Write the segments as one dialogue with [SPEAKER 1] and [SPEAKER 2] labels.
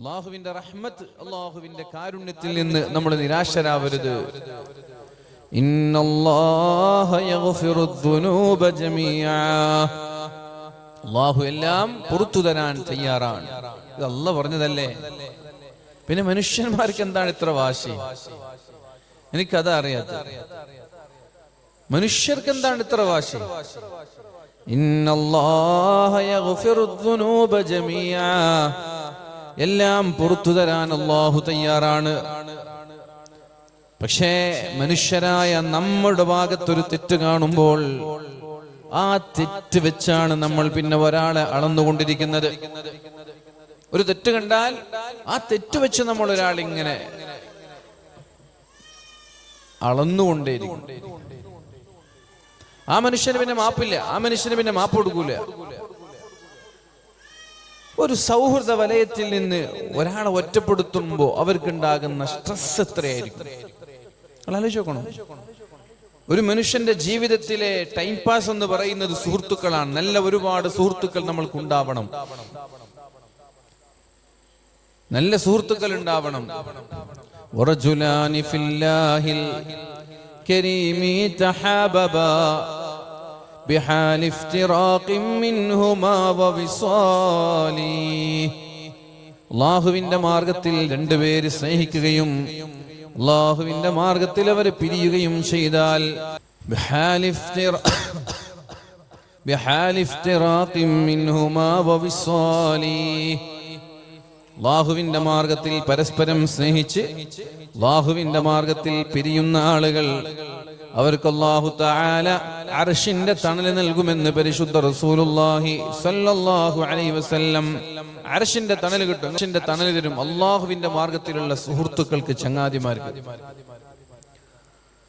[SPEAKER 1] അള്ളാഹുവിന്റെ റഹ്മത്ത് അള്ളാഹുവിന്റെ കാരുണ്യത്തിൽ നിന്ന് നമ്മൾ നിരാശരാവരുത്. അള്ളാഹു എല്ലാം പുറത്തു തരാൻ തയ്യാറാണ്. ഇത് അല്ല പറഞ്ഞതല്ലേ? പിന്നെ മനുഷ്യന്മാർക്ക് എന്താണ് ഇത്ര വാശി? എനിക്കതാ അറിയാത്ത മനുഷ്യർക്ക് എന്താണ് ഇത്ര വാശി? ഇന്നല്ലാഹ യഗ്ഫിറു ദുനൂബ ജമീഅ എല്ലാം പുറത്തു തരാൻ അള്ളാഹു തയ്യാറാണ്. പക്ഷേ മനുഷ്യരായ നമ്മുടെ ഭാഗത്തൊരു തെറ്റ് കാണുമ്പോൾ ആ തെറ്റ് വെച്ചാണ് നമ്മൾ പിന്നെ ഒരാളെ അളന്നുകൊണ്ടിരിക്കുന്നത്. ഒരു തെറ്റ് കണ്ടാൽ ആ തെറ്റ് വെച്ച് നമ്മൾ ഒരാൾ ഇങ്ങനെ ആ മനുഷ്യന് പിന്നെ മാപ്പില്ല. ആ മനുഷ്യന് പിന്നെ മാപ്പ് കൊടുക്കൂല. ഒരു സൗഹൃദ വലയത്തിൽ നിന്ന് ഒരാളെ ഒറ്റപ്പെടുത്തുമ്പോൾ അവർക്കുണ്ടാകുന്ന സ്ട്രെസ് എത്രയായിരിക്കും നിങ്ങൾ ആലോചിക്കണം ഒരു മനുഷ്യന്റെ ജീവിതത്തിലെ ടൈം പാസ് എന്ന് പറയുന്നത് സുഹൃത്തുക്കളാണ് നല്ല ഒരുപാട് സുഹൃത്തുക്കൾ നമ്മൾക്ക് ഉണ്ടാവണം നല്ല സുഹൃത്തുക്കൾ ഉണ്ടാവണം ورجلان في الله الكريم تحاببا بحال افتراق منهما ووصالي അള്ളാഹുവിന്റെ മാർഗത്തിൽ രണ്ടുപേര് സ്നേഹിക്കുകയും അള്ളാഹുവിന്റെ മാർഗത്തിൽ അവർ പിരിയുകയും ചെയ്താൽ بحال افتراق بحال افتراق منهما ووصالي അള്ളാഹുവിന്റെ മാർഗത്തിൽ പരസ്പരം സ്നേഹിച്ച് അള്ളാഹുവിന്റെ മാർഗത്തിൽ പിരിയുന്ന ആളുകൾ അവർക്ക് അള്ളാഹു താല അർഷിന്റെ തണൽ നൽകുമെന്ന് പരിശുദ്ധ റസൂലുള്ളാഹി സല്ലല്ലാഹു അലൈഹി വസല്ലം അർഷിന്റെ തണൽ കിട്ടും. അർഷിന്റെ തണൽ തരും അള്ളാഹുവിന്റെ മാർഗത്തിലുള്ള സുഹൃത്തുക്കൾക്ക് ചങ്ങാതിമാർക്ക്.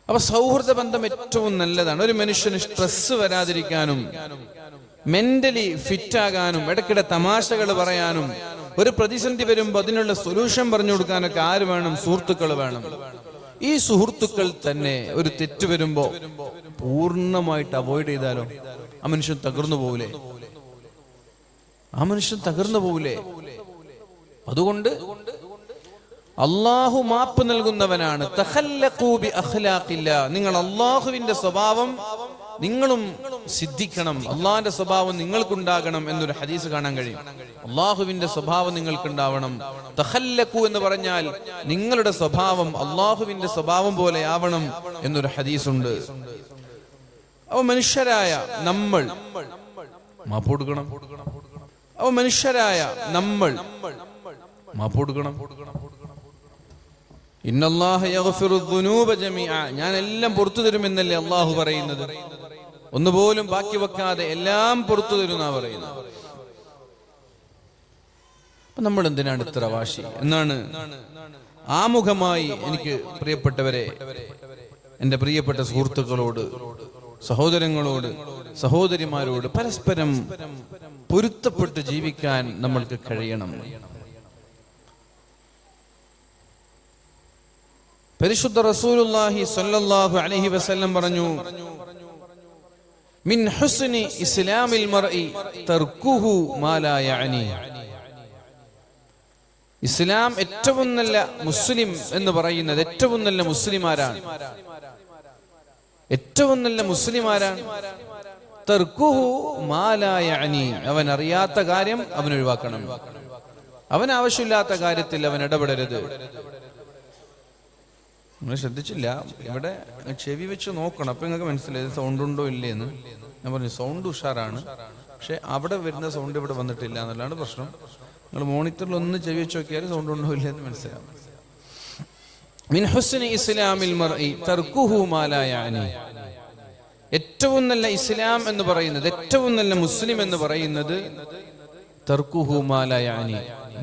[SPEAKER 1] അപ്പൊ സൗഹൃദ ബന്ധം ഏറ്റവും നല്ലതാണ്. ഒരു മനുഷ്യന് സ്ട്രെസ് വരാതിരിക്കാനും മെന്റലി ഫിറ്റ് ആകാനും ഇടയ്ക്കിടെ തമാശകൾ പറയാനും ഒരു പ്രതിസന്ധി വരുമ്പോൾ അതിനുള്ള സൊല്യൂഷൻ പറഞ്ഞു കൊടുക്കാനൊക്കെ ആര് വേണം? സുഹൃത്തുക്കൾ വേണം. ഈ സുഹൃത്തുക്കൾ തന്നെ ഒരു തെറ്റ് വരുമ്പോ പൂർണമായിട്ട് അവോയ്ഡ് ചെയ്താലോ? ആ മനുഷ്യൻ തകർന്നു പോകൂലേ ആ മനുഷ്യൻ തകർന്നു പോകൂലേ അതുകൊണ്ട് അള്ളാഹു മാപ്പ് നൽകുന്നവനാണ്. നിങ്ങൾ അള്ളാഹുവിന്റെ സ്വഭാവം നിങ്ങളും സിദ്ധിക്കണം. അള്ളാഹിന്റെ സ്വഭാവം നിങ്ങൾക്കുണ്ടാകണം എന്നൊരു ഹദീസ് കാണാൻ കഴിയും. അള്ളാഹുവിന്റെ സ്വഭാവം നിങ്ങൾക്കുണ്ടാവണം. തഹല്ലക്കു എന്ന് പറഞ്ഞാൽ നിങ്ങളുടെ സ്വഭാവം അള്ളാഹുവിന്റെ സ്വഭാവം പോലെ ആവണം എന്നൊരു ഹദീസുണ്ട്. അവ മനുഷ്യരായ നമ്മൾ മാപ്പ് കൊടുക്കണം. മനുഷ്യരായ നമ്മൾ ഞാൻ എല്ലാം പുറത്തു തരുമെന്നല്ലേ അള്ളാഹു പറയുന്നത്? ഒന്നുപോലും ബാക്കി വെക്കാതെ എല്ലാം പുറത്തു തരുന്ന പറയുന്നത്. അപ്പൊ നമ്മൾ എന്തിനാണ് ഇത്ര വാശി? എന്നാണ് ആമുഖമായി എനിക്ക് പ്രിയപ്പെട്ടവരെ എന്റെ പ്രിയപ്പെട്ട സുഹൃത്തുക്കളോട് സഹോദരങ്ങളോട് സഹോദരിമാരോട് പരസ്പരം പൊരുത്തപ്പെട്ട് ജീവിക്കാൻ നമ്മൾക്ക് കഴിയണം. പരിശുദ്ധ റസൂലുള്ളാഹി സല്ലല്ലാഹു അലൈഹി വസല്ലം പറഞ്ഞു മിൻ ഹുസ്നി ഇസ്ലാമിൽ മർഇ തർക്കുഹു മാലാ യഅനി. ഇസ്ലാം ഏറ്റവും നല്ല മുസ്ലിം എന്ന് പറയുന്നത് ഏറ്റവും നല്ല മുസ്ലിമാരാണ് ഏറ്റവും നല്ല മുസ്ലിമാരാണ് തർക്കുഹു മാ ലാ യഅനി. അവൻ അറിയാത്ത കാര്യം അവൻ ഒഴിവാക്കണം. അവൻ ആവശ്യമില്ലാത്ത കാര്യത്തിൽ അവൻ ഇടപെടരുത്. നിങ്ങൾ ശ്രദ്ധിച്ചില്ല. ഇവിടെ ചെവി വെച്ച് നോക്കണം. അപ്പൊ നിങ്ങൾക്ക് മനസ്സിലായി സൗണ്ട് ഉണ്ടോ ഇല്ലേന്ന്. ഞാൻ പറഞ്ഞു സൗണ്ട് ഉഷാറാണ്. പക്ഷെ അവിടെ വരുന്ന സൗണ്ട് ഇവിടെ വന്നിട്ടില്ല എന്നുള്ളതാണ് പ്രശ്നം. നിങ്ങൾ മോണിറ്ററിൽ ഒന്ന് ചെവി വെച്ച് നോക്കിയാൽ സൗണ്ട് ഉണ്ടോ ഇല്ലെന്ന് മനസ്സിലാവും. മിൻ ഹുസ്നി ഇസ്ലാമിൽ ഏറ്റവും നല്ല ഇസ്ലാം എന്ന് പറയുന്നത് ഏറ്റവും നല്ല മുസ്ലിം എന്ന് പറയുന്നത്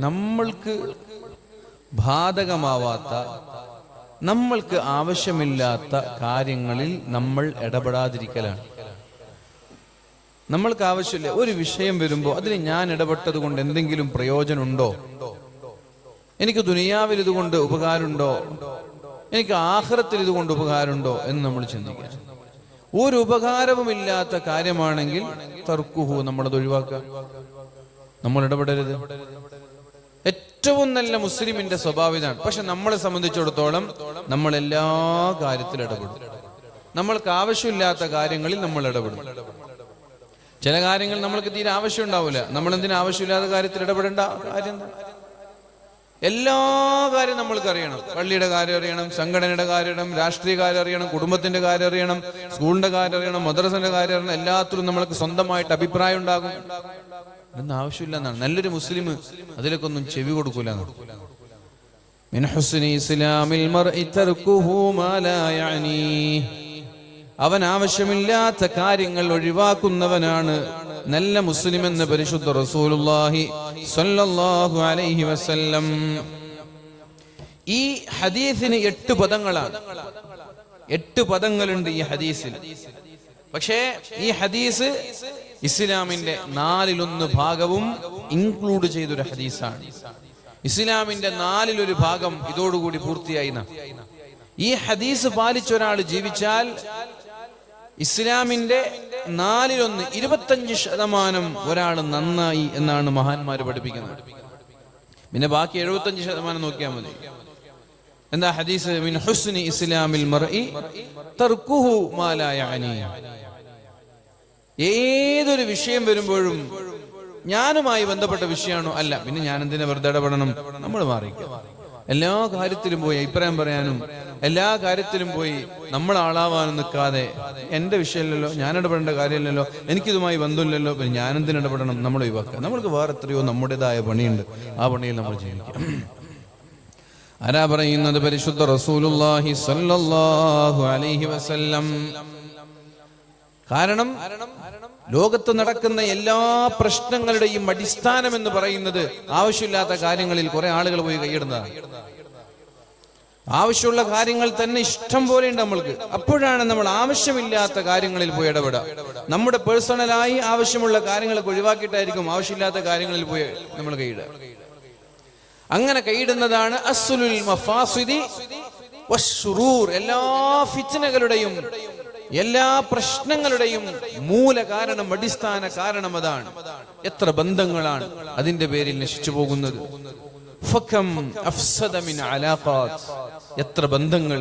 [SPEAKER 1] നമ്മൾക്ക് ബാധകമാവാത്ത നമ്മൾക്ക് ആവശ്യമില്ലാത്ത കാര്യങ്ങളിൽ നമ്മൾ ഇടപെടാതിരിക്കലാണ്. നമ്മൾക്ക് ആവശ്യമില്ല. ഒരു വിഷയം വരുമ്പോൾ അതിന് ഞാൻ ഇടപെട്ടത് കൊണ്ട് എന്തെങ്കിലും പ്രയോജനമുണ്ടോ? എനിക്ക് ദുനിയാവിൽ ഇതുകൊണ്ട് ഉപകാരമുണ്ടോ? എനിക്ക് ആഹ്റത്തിൽ ഇതുകൊണ്ട് ഉപകാരമുണ്ടോ? എന്ന് നമ്മൾ ചിന്തിക്കുക. ഒരു ഉപകാരവുമില്ലാത്ത കാര്യമാണെങ്കിൽ തർക്കുഹു നമ്മളത് ഒഴിവാക്കുക. നമ്മൾ ഇടപെടരുത്. ഏറ്റവും നല്ല മുസ്ലിമിന്റെ സ്വഭാവം ഇതാണ്. പക്ഷെ നമ്മളെ സംബന്ധിച്ചിടത്തോളം നമ്മൾ എല്ലാ കാര്യത്തിലും ഇടപെടും. നമ്മൾക്ക് ആവശ്യമില്ലാത്ത കാര്യങ്ങളിൽ നമ്മൾ ഇടപെടും. ചില കാര്യങ്ങൾ നമ്മൾക്ക് തീരെ ആവശ്യം ഉണ്ടാവില്ല. നമ്മൾ എന്തിനു ആവശ്യമില്ലാത്ത കാര്യത്തിൽ ഇടപെടേണ്ട കാര്യം? എല്ലാ കാര്യം നമ്മൾക്ക് അറിയണം. പള്ളിയുടെ കാര്യം അറിയണം സംഘടനയുടെ കാര്യം അറിയണം രാഷ്ട്രീയ കാര്യം അറിയണം കുടുംബത്തിന്റെ കാര്യം അറിയണം സ്കൂളിന്റെ കാര്യം അറിയണം മദ്രസന്റെ കാര്യം അറിയണം. എല്ലാത്തിലും നമ്മൾക്ക് സ്വന്തമായിട്ട് അഭിപ്രായം ഉണ്ടാകും. ഇതൊന്നും ആവശ്യമില്ല എന്നാണ് നല്ലൊരു മുസ്ലിം അതിലൊക്കെ ഒന്നും ചെവി കൊടുക്കൂല من حسن إسلام المرء تركه ما لا يعنيه അവൻ ആവശ്യമില്ലാത്ത കാര്യങ്ങൾ ഒഴിവാക്കുന്നവനാണ് നല്ല മുസ്ലിം എന്ന് പരിശുദ്ധ റസൂലുള്ളാഹി സ്വല്ലല്ലാഹു അലൈഹി വസല്ലം ഈ ഹദീസിന് എട്ട് പദങ്ങളാണ് എട്ട് പദങ്ങളുണ്ട് ഈ ഹദീസിൽ പക്ഷേ ഈ ഹദീസ് ഇസ്ലാമിന്റെ നാലിലൊന്ന് ഭാഗവും ഇൻക്ലൂഡ് ചെയ്തൊരു ഹദീസാണ്. ഇസ്ലാമിന്റെ നാലിലൊരു ഭാഗം ഇതോടുകൂടി പൂർത്തിയായി. ഈ ഹദീസ് പാലിച്ച ഒരാൾ ജീവിച്ചാൽ ഇസ്ലാമിന്റെ നാലിലൊന്ന് ഇരുപത്തഞ്ച് ശതമാനം ഒരാൾ നന്നായി എന്നാണ് മഹാന്മാർ പഠിപ്പിക്കുന്നത്. പിന്നെ ബാക്കി എഴുപത്തഞ്ച് ശതമാനം നോക്കിയാൽ മതി. എന്താ ഹദീസ്? മിൻ ഹുസ്നി ഇസ്ലാമിൽ മർഇ ഏതൊരു വിഷയം വരുമ്പോഴും ഞാനുമായി ബന്ധപ്പെട്ട വിഷയമാണോ? അല്ല. പിന്നെ ഞാൻ എന്തിനെ വെറുതെ ഇടപെടണം? നമ്മൾ മാറി എല്ലാ കാര്യത്തിലും പോയി അഭിപ്രായം പറയാനും എല്ലാ കാര്യത്തിലും പോയി നമ്മൾ ആളാവാനും നിൽക്കാതെ എന്റെ വിഷയമല്ലല്ലോ ഞാൻ ഇടപെടേണ്ട കാര്യമില്ലല്ലോ എനിക്കിതുമായി ബന്ധമില്ലല്ലോ പിന്നെ ഞാൻ എന്തിനു ഇടപെടണം? നമ്മൾ ഒഴിവാക്കുക. നമ്മൾക്ക് വേറെ എത്രയോ നമ്മുടേതായ പണിയുണ്ട്. ആ പണിയിൽ നമ്മൾ ജീവിക്കാം ആരാ പറയുന്നത്? പരിശുദ്ധ റസൂലുള്ളാഹി സല്ലല്ലാഹു അലൈഹി വസല്ലം. കാരണം ലോകത്ത് നടക്കുന്ന എല്ലാ പ്രശ്നങ്ങളുടെയും അടിസ്ഥാനം എന്ന് പറയുന്നത് ആവശ്യമില്ലാത്ത കാര്യങ്ങളിൽ കുറെ ആളുകൾ പോയി കൈയിടുന്നതാണ് ആവശ്യമുള്ള കാര്യങ്ങൾ തന്നെ ഇഷ്ടം പോലെ ഉണ്ട് നമ്മൾക്ക്. അപ്പോഴാണ് നമ്മൾ ആവശ്യമില്ലാത്ത കാര്യങ്ങളിൽ പോയി ഇടപെടുക. നമ്മുടെ പേഴ്സണലായി ആവശ്യമുള്ള കാര്യങ്ങളൊക്കെ ഒഴിവാക്കിയിട്ടായിരിക്കും ആവശ്യമില്ലാത്ത കാര്യങ്ങളിൽ പോയി നമ്മൾ കൈയിടുക. അങ്ങനെ കൈയിടുന്നതാണ് അസുലുൽ മഫാസിദി എല്ലാ ഫിത്നകളുടെയും എല്ലാ പ്രശ്നങ്ങളുടെയും മൂല കാരണം അടിസ്ഥാന കാരണം അതാണ്. എത്ര ബന്ധങ്ങളാണ് അതിന്റെ പേരിൽ നശിച്ചു പോകുന്നത്. എത്ര ബന്ധങ്ങൾ.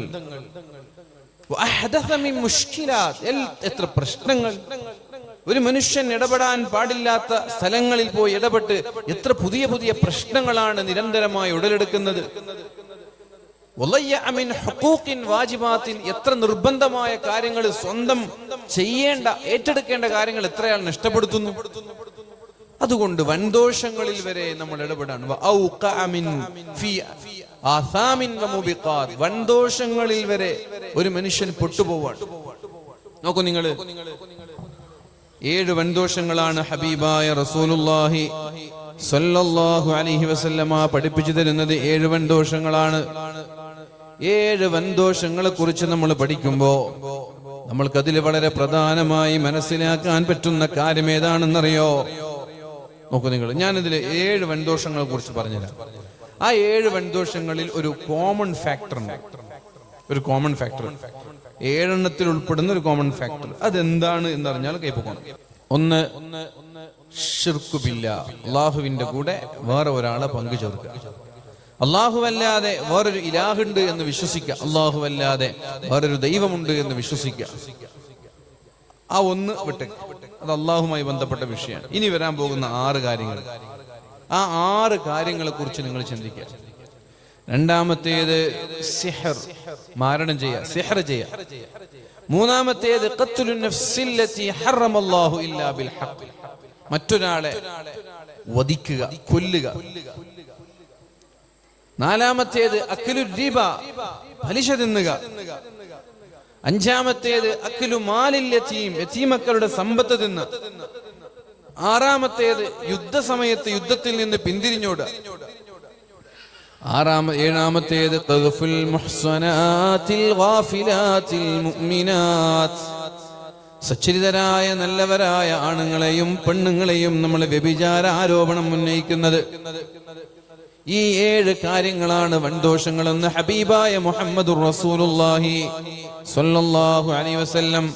[SPEAKER 1] എത്ര പ്രശ്നങ്ങൾ. ഒരു മനുഷ്യൻ ഇടപെടാൻ പാടില്ലാത്ത സ്ഥലങ്ങളിൽ പോയി ഇടപെട്ട് എത്ര പുതിയ പുതിയ പ്രശ്നങ്ങളാണ് നിരന്തരമായി ഉടലെടുക്കുന്നത്. വാജിബാത്തിൻ. എത്ര നിർബന്ധമായ കാര്യങ്ങൾ സ്വന്തം ചെയ്യേണ്ട ഏറ്റെടുക്കേണ്ട കാര്യങ്ങൾ എത്രയാൾ നഷ്ടപ്പെടുത്തുന്നു അതുകൊണ്ട് വൻദോഷങ്ങളിൽ വരെ നമ്മൾ മുബിഖാത്ത്. വൻദോഷങ്ങളിൽ വരെ ഒരു മനുഷ്യൻ പൊട്ടുപോവാണ്. നോക്കൂ നിങ്ങൾ ഏഴ് വൻദോഷങ്ങളാണ് ഹബീബായ റസൂലുള്ളാഹി സ്വല്ലല്ലാഹു അലൈഹി വസല്ലമ പഠിപ്പിച്ചു തരുന്നത്. ഏഴ് വൻദോഷങ്ങളാണ്. ഏഴ് വൻദോഷങ്ങളെ കുറിച്ച് നമ്മൾ പഠിക്കുമ്പോ നമ്മൾക്കതിൽ വളരെ പ്രധാനമായി മനസ്സിലാക്കാൻ പറ്റുന്ന കാര്യം ഏതാണെന്നറിയോ? നോക്കൂ നിങ്ങൾ ഞാനിതിൽ ഏഴ് വൻദോഷങ്ങളെ കുറിച്ച് പറഞ്ഞുതരാം. ആ ഏഴ് വൻദോഷങ്ങളിൽ ഒരു കോമൺ ഫാക്ടർ ഉണ്ട്. ഒരു കോമൺ ഫാക്ടർ ഏഴെണ്ണത്തിൽ ഉൾപ്പെടുന്ന ഒരു കോമൺ ഫാക്ടർ അതെന്താണ് എന്ന് അറിഞ്ഞാൽ ഒന്ന് ഒന്ന് ഷിർക്കുബില്ല അള്ളാഹുവിന്റെ കൂടെ വേറെ ഒരാളെ പങ്കു ചേർക്കുക അല്ലാഹുവല്ലാതെ വേറൊരു ഇലാഹുണ്ട് എന്ന് വിശ്വസിക്കുക അല്ലാഹുവല്ലാതെ വേറൊരു ദൈവമുണ്ട് എന്ന് വിശ്വസിക്കുക ആ ഒന്ന് വിട്ട് അത് അള്ളാഹുമായി ബന്ധപ്പെട്ട വിഷയമാണ്. ഇനി വരാൻ പോകുന്ന ആറ് കാര്യങ്ങൾ. ആ ആറ് കാര്യങ്ങളെ കുറിച്ച് നിങ്ങൾ ചിന്തിക്കുക രണ്ടാമത്തേത് സിഹർ മാരണം ചെയ്യ സിഹർ ചെയ്യുക മൂന്നാമത്തേത് മറ്റൊരാളെ വധിക്കുക കൊല്ലുക. നാലാമത്തേത് അഖിലു റിബ പലിശ തിന്നുക. അഞ്ചാമത്തേത് അഖിലു മാലിൽ യതീം സമ്പത്ത് തിന്ന്. ആറാമത്തേത് യുദ്ധസമയത്ത് യുദ്ധത്തിൽ നിന്ന് പിന്തിരിഞ്ഞോടുക ആറാമ ഏഴാമത്തേത് ഖദ്ഫുൽ സച്ചരിതരായ നല്ലവരായ ആണുങ്ങളെയും പെണ്ണുങ്ങളെയും നമ്മൾ വ്യഭിചാര ആരോപണം ഉന്നയിക്കുന്നത്. ഈ ഏഴ് കാര്യങ്ങളാണ് വൻദോഷങ്ങളെന്ന് ഹബീബായ മുഹമ്മദ് റസൂലുള്ളാഹി സ്വല്ലല്ലാഹു അലൈഹി വസല്ലം